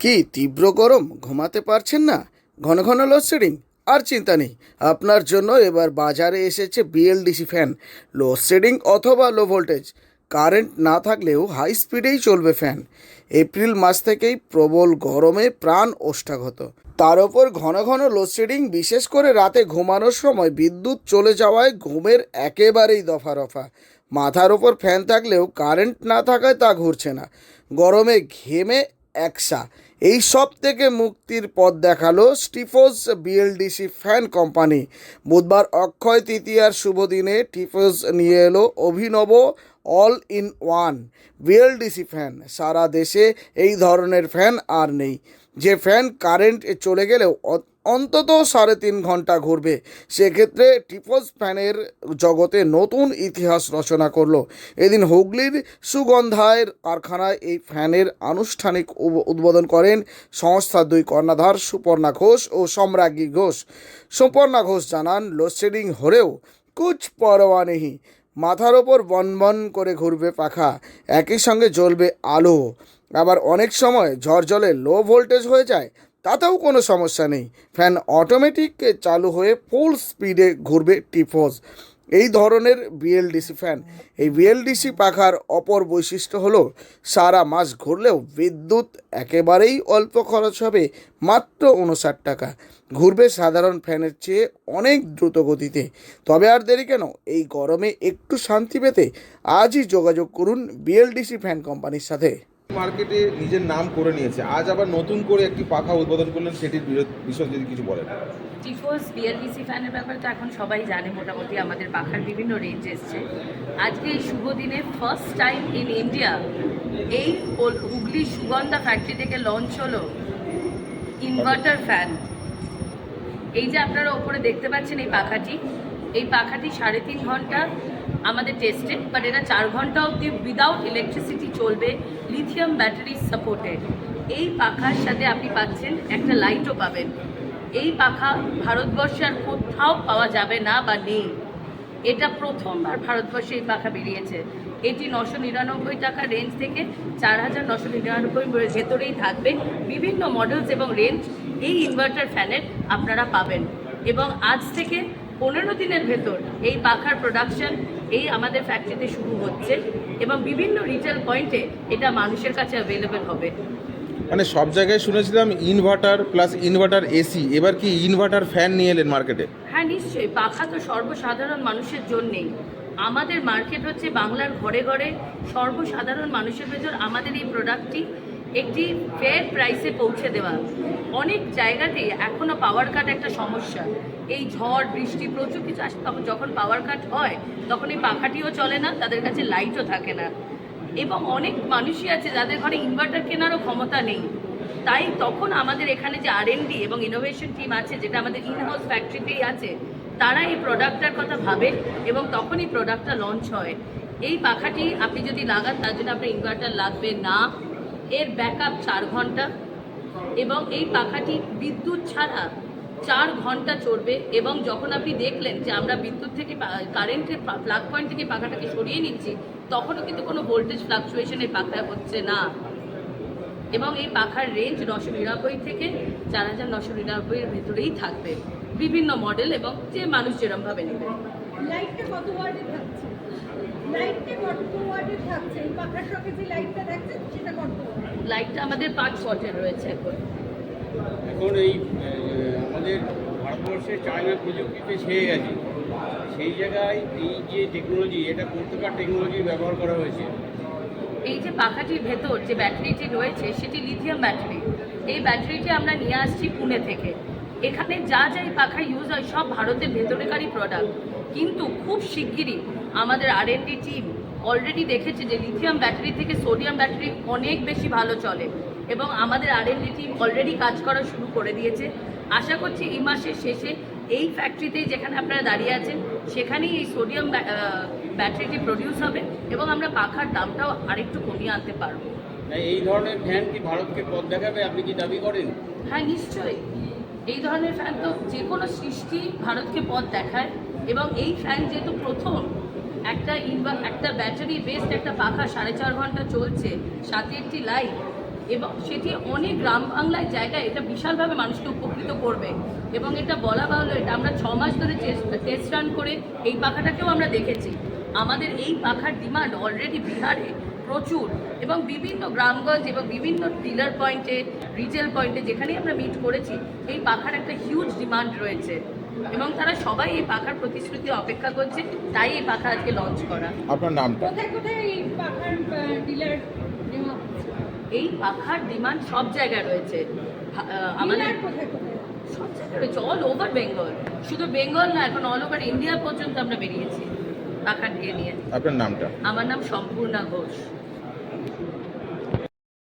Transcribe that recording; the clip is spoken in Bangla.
কি তীব্র গরম? ঘুমাতে পারছেন না? ঘন ঘন লোডশেডিং? আর চিন্তা নেই। আপনার জন্য এবার বাজারে এসেছে বিএলডিসি ফ্যান। লোডশেডিং অথবা লো ভোল্টেজ। কারেন্ট না থাকলেও হাই স্পিডেই চলবে ফ্যান। এপ্রিল মাস থেকেই প্রবল গরমে প্রাণ ওষ্ঠাগত। তার ওপর ঘন ঘন লোডশেডিং, বিশেষ করে রাতে ঘুমানোর সময় বিদ্যুৎ চলে যাওয়ায় ঘুমের একেবারেই দফা রফা মাথার ওপর ফ্যান থাকলেও কারেন্ট না থাকায় তা ঘুরছে না। গরমে ঘেমে একসা। এই সব থেকে মুক্তির পথ দেখাল স্টিফোস বিএলডিসি ফ্যান কোম্পানি। বুধবার অক্ষয় তৃতীয়ার শুভ দিনে টিফোস নিয়ে এলো অভিনব all in one BLDC fan. সারা দেশে এই ধরনের ফ্যান আর নেই। যে ফ্যান কারেন্ট চলে গেলেও অন্তত সাড়ে তিন ঘণ্টা ঘুরবে। সেক্ষেত্রে টিপস ফ্যানের জগতে নতুন ইতিহাস রচনা করল। এদিন হুগলির সুগন্ধায়ের কারখানায় এই ফ্যানের আনুষ্ঠানিক উদ্বোধন করেন সংস্থার দুই কর্ণাধার সুপর্ণা ঘোষ ও সম্রাজ্ঞী ঘোষ। সুপর্ণা ঘোষ জানান, লোডশেডিং হলেও কুচ পরোয়া নেই। মাথার ওপর বনবন করে ঘুরবে পাখা। একই সঙ্গে জ্বলবে আলো। আবার অনেক সময় ঝড় জলে লো ভোল্টেজ হয়ে যায়, তাতেও কোনো সমস্যা নেই। ফ্যান অটোমেটিক চালু হয়ে ফুল স্পিডে ঘুরবে টিফোজ এই ধরনের বিএলডিসি ফ্যান এই বিএলডিসি পাখার অপর বৈশিষ্ট্য হলো, সারা মাস ঘুরলেও বিদ্যুৎ একেবারেই অল্প খরচ হবে, মাত্র উনষাট টাকা। ঘুরবে সাধারণ ফ্যানের চেয়ে অনেক দ্রুত গতিতে। তবে আর দেরি কেন? এই গরমে একটু শান্তি পেতে আজই যোগাযোগ করুন বিএলডিসি ফ্যান কোম্পানির সাথে। মার্কেটে নিজের নাম করে নিয়েছে। আজ আবার নতুন করে একটি পাখা উদ্বোধন করলেন, সেটির বিষয়ে যদি কিছু বলেন। টিফোস বিএলডিসি ফ্যানের ব্যাপারে তো এখন সবাই জানে, মোটামুটি আমাদের পাখার বিভিন্ন রেঞ্জ এসছে। আজকে এই শুভ দিনে ফার্স্ট টাইম ইন ইন্ডিয়া এই হুগলি সুগন্ধা ফ্যাক্টরি থেকে লঞ্চ হলো ইনভার্টার ফ্যান এই যে আপনারা ওপরে দেখতে পাচ্ছেন এই পাখাটি এই পাখাটি সাড়ে তিন ঘণ্টা আমাদের টেস্টে বাট এটা চার ঘণ্টা অবধি উইদাউট ইলেকট্রিসিটি চলবে লিথিয়াম ব্যাটারি সাপোর্টেড এই পাখার সাথে আপনি পাচ্ছেন একটা লাইটও পাবেন। এই পাখা ভারতবর্ষে আর কোথাও পাওয়া যাবে না বা নেই। এটা প্রথমবার ভারতবর্ষে এই পাখা বেরিয়েছে। এটি নশো নিরানব্বই টাকা রেঞ্জ থেকে চার হাজার নশো নিরানব্বই ভেতরেই থাকবে। বিভিন্ন মডেলস এবং রেঞ্জ এই ইনভার্টার ফ্যানের আপনারা পাবেন। এবং আজ থেকে পনেরো দিনের ভেতর এই পাখার প্রোডাকশন এই আমাদের ফ্যাক্টরিতে শুরু হচ্ছে এবং বিভিন্ন রিটেল পয়েন্টে এটা মানুষের কাছে অ্যাভেলেবেল হবে। মানে সব জায়গায় শুনেছিলাম ইনভার্টার প্লাস ইনভার্টার এসি এবার কি ইনভার্টার ফ্যান নিয়ে এলেন মার্কেটে হ্যাঁ নিশ্চয়ই। পাখা তো সর্বসাধারণ মানুষের জন্যেই। আমাদের মার্কেট হচ্ছে বাংলার ঘরে ঘরে সর্বসাধারণ মানুষের ভেতর আমাদের এই প্রোডাক্টটি একটি ফেয়ার প্রাইসে পৌঁছে দেওয়া। অনেক জায়গাতেই এখনও পাওয়ার কাট একটা সমস্যা। এই ঝড়, বৃষ্টি, প্রচুর কিছু আসে, তখন যখন পাওয়ার কাট হয়, তখন এই পাখাটিও চলে না, তাদের কাছে লাইটও থাকে না। এবং অনেক মানুষই আছে যাদের ঘরে ইনভার্টার কেনারও ক্ষমতা নেই। তাই তখন আমাদের এখানে যে আর এবং ইনোভেশন টিম আছে, যেটা আমাদের ইনহাউস ফ্যাক্টরিতেই আছে, তারা এই প্রোডাক্টটার কথা ভাবে এবং তখনই প্রোডাক্টটা লঞ্চ হয়। এই পাখাটি আপনি যদি লাগান, তার জন্য আপনার ইনভার্টার লাগবে না। এর ব্যাকআপ চার ঘণ্টা এবং এই পাখাটি বিদ্যুৎ ছাড়া চার ঘণ্টা চড়বে এবং যখন আপনি দেখলেন যে আমরা বিদ্যুৎ থেকে কারেন্টের প্লাগ পয়েন্ট থেকে পাখাটাকে সরিয়ে নিচ্ছি, তখনও কিন্তু কোনো ভোল্টেজ ফ্লাকচুয়েশনের পাখা হচ্ছে না। এবং এই পাখার রেঞ্জ নশো নিরানব্বই থেকে চার হাজার নশো নিরানব্বইয়ের ভেতরেই থাকবে। বিভিন্ন মডেল এবং যে মানুষ যেরমভাবে নেবে। লাইটটা কত ওয়ার্ডের থাকছে এই পাখার সঙ্গে যে লাইটটা থাকছে সেটা কত লাইটটা আমাদের পাঁচ ওয়াটের রয়েছে এখন। এখন এই আমাদের ভারতবর্ষে চায়না প্রযুক্তিতে ছেয়ে গেছে। সেই জায়গায় এই যে টেকনোলজি এটা কোথেকার টেকনোলজি ব্যবহার করা হয়েছে। এই যে পাখাটির ভেতর যে ব্যাটারিটি রয়েছে সেটি লিথিয়াম ব্যাটারি এই ব্যাটারিটি আমরা নিয়ে আসছি পুনে থেকে। এখানে যা যা এই পাখা ইউজ হয় সব ভারতের ভেতরেকারই প্রোডাক্ট কিন্তু খুব শিগগিরই আমাদের আর টিম অলরেডি দেখেছে যে লিথিয়াম ব্যাটারি থেকে সোডিয়াম ব্যাটারি অনেক বেশি ভালো চলে এবং আমাদের আর টিম অলরেডি কাজ করা শুরু করে দিয়েছে। আশা করছি এই মাসের শেষে এই ফ্যাক্টরিতেই যেখানে আপনারা দাঁড়িয়ে আছেন সেখানেই এই সোডিয়াম ব্যাটারিটি প্রডিউস হবে এবং আমরা পাখার দামটাও আরেকটু কমিয়ে আনতে পারব। এই ধরনের ফ্যান কি ভারতকে পথ দেখাবে? আপনি কি দাবি করেন? হ্যাঁ নিশ্চয়ই। এই ধরনের ফ্যান তো যে কোনো সৃষ্টি ভারতকে পথ দেখায় এবং এই ফ্যান যেহেতু প্রথম একটা ইনভা একটা ব্যাটারি বেসড একটা পাখা সাড়ে চার ঘণ্টা চলছে, সাথে একটি লাইট এবং সেটি অনেক গ্রাম বাংলায় জায়গায় এটা বিশালভাবে মানুষকে উপকৃত করবে। এবং এটা বলা বাহুল্য, এটা আমরা ছ মাস ধরে টেস্ট রান করে এই পাখাটাকেও আমরা দেখেছি। আমাদের এই পাখার ডিমান্ড অলরেডি বিহারে প্রচুর এবং বিভিন্ন গ্রামগঞ্জ এবং বিভিন্ন ডিলার পয়েন্টে রিটেল পয়েন্টে যেখানেই আমরা মিট করেছি, এই পাখার একটা হিউজ ডিমান্ড রয়েছে। এবং তারা সবাই এই পাখার প্রতিশ্রুতি অপেক্ষা করছে তাই এই পাখা আজকে লঞ্চ করা। আপনার নামটা? কোথায় কোথায় এই পাখার ডিলার এই পাখার ডিমান্ড সব জায়গায় রয়েছে। আমাদের সব জায়গায় রয়েছে অল ওভার বেঙ্গল শুধু বেঙ্গল না এখন অল ওভার ইন্ডিয়া পর্যন্ত আমরা বেরিয়েছি পাখা দিয়ে নিয়ে। আপনার নামটা? আমার নাম সম্পূর্ণা ঘোষ।